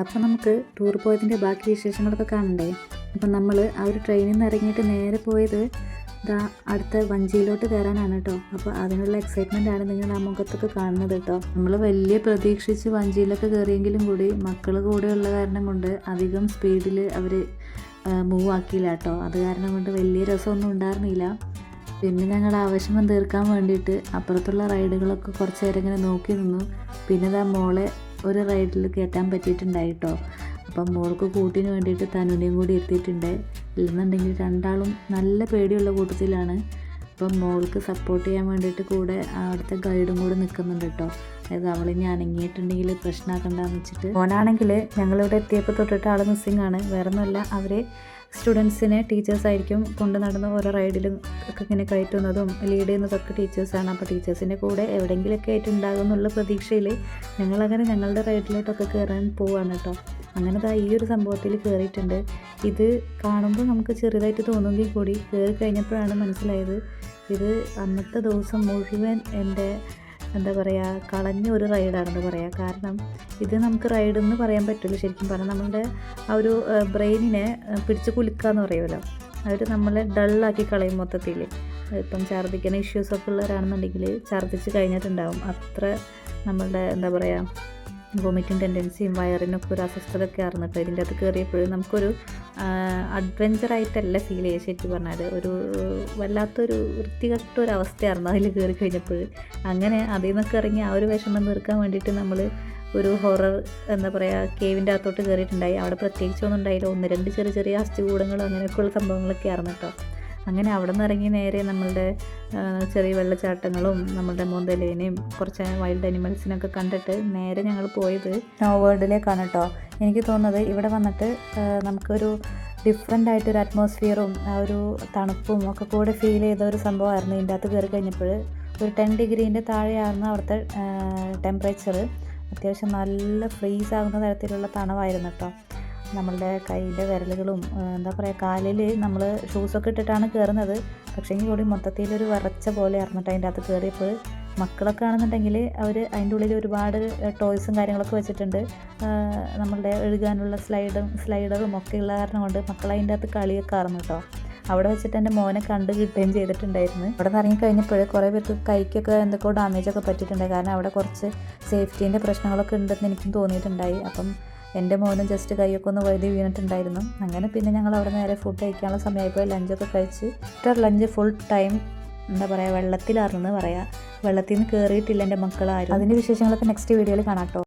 അപ്പോൾ നമുക്ക് ടൂർ പോയതിന്റെ ബാക്കി വിശേഷങ്ങളൊക്കെ കാണണ്ടേ? അപ്പം നമ്മൾ ആ ഒരു ട്രെയിനിൽ നിന്ന് ഇറങ്ങിയിട്ട് നേരെ പോയത് ഇതാ അടുത്ത വഞ്ചിയിലോട്ട് കയറാനാണ് കേട്ടോ അപ്പോൾ അതിനുള്ള എക്സൈറ്റ്മെന്റ് ആണ് നിങ്ങൾ ആ മുഖത്തൊക്കെ കാണുന്നത് കേട്ടോ നമ്മൾ വലിയ പ്രതീക്ഷിച്ച് വഞ്ചിയിലൊക്കെ കയറിയെങ്കിലും കൂടി മക്കൾ കൂടെയുള്ള കാരണം കൊണ്ട് അധികം സ്പീഡിൽ അവർ മൂവ് ആക്കിയില്ല കേട്ടോ അത് കാരണം കൊണ്ട് വലിയ രസമൊന്നും ഉണ്ടായിരുന്നില്ല. പിന്നെ ഞങ്ങൾ ആവശ്യം തീർക്കാൻ വേണ്ടിയിട്ട് അപ്പുറത്തുള്ള റൈഡുകളൊക്കെ കുറച്ച് നേരം ഇങ്ങനെ നോക്കി നിന്നു. പിന്നെ ഇതാ മോളെ ഒരു റൈഡിൽ കയറ്റാൻ പറ്റിയിട്ടുണ്ടായി കേട്ടോ അപ്പം മോൾക്ക് കൂട്ടിന് വേണ്ടിയിട്ട് തനുവിനെയും കൂടി എത്തിയിട്ടുണ്ട്. ഇല്ലെന്നുണ്ടെങ്കിൽ രണ്ടാളും നല്ല പേടിയുള്ള കൂട്ടത്തിലാണ്. അപ്പം മോൾക്ക് സപ്പോർട്ട് ചെയ്യാൻ വേണ്ടിയിട്ട് കൂടെ അവിടുത്തെ ഗൈഡും കൂടെ നിൽക്കുന്നുണ്ട് കേട്ടോ. അതായത് അവളിനി അനങ്ങിയിട്ടുണ്ടെങ്കിൽ പ്രശ്നമാക്കണ്ടെന്ന് വെച്ചിട്ട്. ഓനാണെങ്കിൽ ഞങ്ങളിവിടെ എത്തിയപ്പോൾ തൊട്ടിട്ട് ആൾ മിസ്സിങ് ആണ്. വേറെ ഒന്നുമല്ല അവർ സ്റ്റുഡൻസിനെ ടീച്ചേഴ്സ് ആയിരിക്കും കൊണ്ട് നടന്ന് ഓരോ റൈഡിലും ഒക്കെ ഇങ്ങനെ കയറ്റുന്നതും ലീഡ് ചെയ്യുന്നതൊക്കെ ടീച്ചേഴ്സാണ്. അപ്പോൾ ടീച്ചേഴ്സിന്റെ കൂടെ എവിടെയെങ്കിലുമൊക്കെ ആയിട്ട് ഉണ്ടാകും എന്നുള്ള പ്രതീക്ഷയിൽ ഞങ്ങളങ്ങനെ ഞങ്ങളുടെ റൈഡിലോട്ടൊക്കെ കയറാൻ പോവാണ് കേട്ടോ. അങ്ങനെ ദാ ഈ ഒരു സംഭവത്തിൽ കയറിയിട്ടുണ്ട്. ഇത് കാണുമ്പോൾ നമുക്ക് ചെറുതായിട്ട് തോന്നുമെങ്കിൽ കൂടി കയറി കഴിഞ്ഞപ്പോഴാണ് മനസ്സിലായത് ഇത് അന്നത്തെ ദിവസം മുഴുവൻ എന്റെ എന്താ പറയുക കളഞ്ഞ ഒരു റൈഡാണെന്ന് പറയാം. കാരണം ഇത് നമുക്ക് റൈഡ് എന്ന് പറയാൻ പറ്റുള്ളൂ ശരിക്കും പറഞ്ഞാൽ നമ്മളുടെ ആ ഒരു ബ്രെയിനിനെ പിടിച്ച് കുലുക്കുക എന്ന് പറയുമല്ലോ. അവർ നമ്മളെ ഡള്ളാക്കി കളയും മൊത്തത്തിൽ ഇപ്പം ഛർദ്ദിക്കുന്ന ഇഷ്യൂസൊക്കെ ഉള്ളവരാണെന്നുണ്ടെങ്കിൽ ഛർദ്ദിച്ച് കഴിഞ്ഞിട്ടുണ്ടാവും. അത്ര നമ്മളുടെ എന്താ പറയുക വോമിറ്റിംഗ് ടെൻഡൻസിയും വയറിനൊക്കെ ഒരു അസ്വസ്ഥതയൊക്കെ ആയിരുന്നു ആയിരുന്നിട്ട് ഇതിന്റെ അത് കയറിയപ്പോഴും നമുക്കൊരു അഡ്വഞ്ചറായിട്ടല്ല ഫീൽ ചെയ്യുക ശരിക്കും പറഞ്ഞാൽ ഒരു വല്ലാത്തൊരു വൃത്തികെട്ട ഒരു അവസ്ഥയായിരുന്നു അതിൽ കയറി കഴിഞ്ഞപ്പോൾ അങ്ങനെ അതിൽ നിന്നൊക്കെ ഇറങ്ങി ആ ഒരു വിഷമം തീർക്കാൻ വേണ്ടിയിട്ട് നമ്മൾ ഒരു ഹൊറർ എന്താ പറയുക കേവിന്റെ അകത്തോട്ട് കയറിയിട്ടുണ്ടായി. അവിടെ പ്രത്യേകിച്ചൊന്നും ഉണ്ടായില്ല. ഒന്ന് രണ്ട് ചെറിയ ചെറിയ അസ്ഥികൂടങ്ങളും അങ്ങനെയൊക്കെയുള്ള സംഭവങ്ങളൊക്കെ ആയിരുന്നു കേട്ടോ. അങ്ങനെ അവിടെ നിന്ന് ഇറങ്ങി നേരെ നമ്മളുടെ ചെറിയ വെള്ളച്ചാട്ടങ്ങളും നമ്മളുടെ മുതലേനെയും കുറച്ച് വൈൽഡ് അനിമൽസിനൊക്കെ കണ്ടിട്ട് നേരെ ഞങ്ങൾ പോയത്. സ്നോ വേൾഡിലേക്കാണ് കേട്ടോ എനിക്ക് തോന്നുന്നത് ഇവിടെ വന്നിട്ട് നമുക്കൊരു ഡിഫറെന്റ് ആയിട്ടൊരു അറ്റ്മോസ്ഫിയറും ആ ഒരു തണുപ്പും ഒക്കെ കൂടെ ഫീൽ ചെയ്ത ഒരു സംഭവമായിരുന്നു. ഇതിന്റെ അകത്ത് കയറി കഴിഞ്ഞപ്പോൾ ഒരു ടെൻ ഡിഗ്രീന്റെ താഴെയായിരുന്നു അവിടുത്തെ ടെമ്പറേച്ചർ അത്യാവശ്യം നല്ല ഫ്രീസ് ആകുന്ന തരത്തിലുള്ള തണവായിരുന്നു കേട്ടോ നമ്മളുടെ കൈയിലെ വിരലുകളും എന്താ പറയുക കാലിൽ നമ്മൾ ഷൂസൊക്കെ ഇട്ടിട്ടാണ് കയറുന്നത് പക്ഷേങ്കിൽ കൂടി മൊത്തത്തിലൊരു വരച്ച പോലെ ഇറന്നിട്ട് അതിന്റെ അകത്ത് കയറിയപ്പോൾ മക്കളൊക്കെ ആണെന്നുണ്ടെങ്കിൽ അവർ അതിന്റെ ഉള്ളിൽ ഒരുപാട് ടോയ്സും കാര്യങ്ങളൊക്കെ വെച്ചിട്ടുണ്ട്. നമ്മളുടെ എഴുകാനുള്ള സ്ലൈഡും സ്ലൈഡറും ഒക്കെ ഉള്ള കാരണം കൊണ്ട് മക്കൾ അതിന്റെ അകത്ത് കളിയൊക്കെ ആയിരുന്നു കേട്ടോ. അവിടെ വെച്ചിട്ട് എന്റെ മോനെ കണ്ട് കിട്ടുകയും ചെയ്തിട്ടുണ്ടായിരുന്നു. അവിടെ നിന്ന് ഇറങ്ങിക്കഴിഞ്ഞപ്പോൾ കുറേ പേർക്ക് കൈക്കൊക്കെ എന്തൊക്കെയോ ഡാമേജൊക്കെ പറ്റിയിട്ടുണ്ട് കാരണം അവിടെ കുറച്ച് സേഫ്റ്റീന്റെ പ്രശ്നങ്ങളൊക്കെ ഉണ്ടെന്ന് എനിക്കും തോന്നിയിട്ടുണ്ടായി. അപ്പം എന്റെ മോനും ജസ്റ്റ് കൈയൊക്കെ ഒന്ന് വഴുതി വീണിട്ടുണ്ടായിരുന്നു. അങ്ങനെ പിന്നെ ഞങ്ങൾ അവിടെ നേരെ ഫുഡ് കഴിക്കാനുള്ള സമയമായപ്പോൾ ലഞ്ചൊക്കെ കഴിച്ച് ഇത്ര ലഞ്ച് ഫുൾ ടൈം എന്താ പറയുക വെള്ളത്തിലാർന്നെന്ന് പറയാം. വെള്ളത്തിൽ നിന്ന് കയറിയിട്ടില്ല എന്റെ മക്കളാരും. അതിന്റെ വിശേഷങ്ങളൊക്കെ നെക്സ്റ്റ് വീഡിയോയിൽ കാണാം കേട്ടോ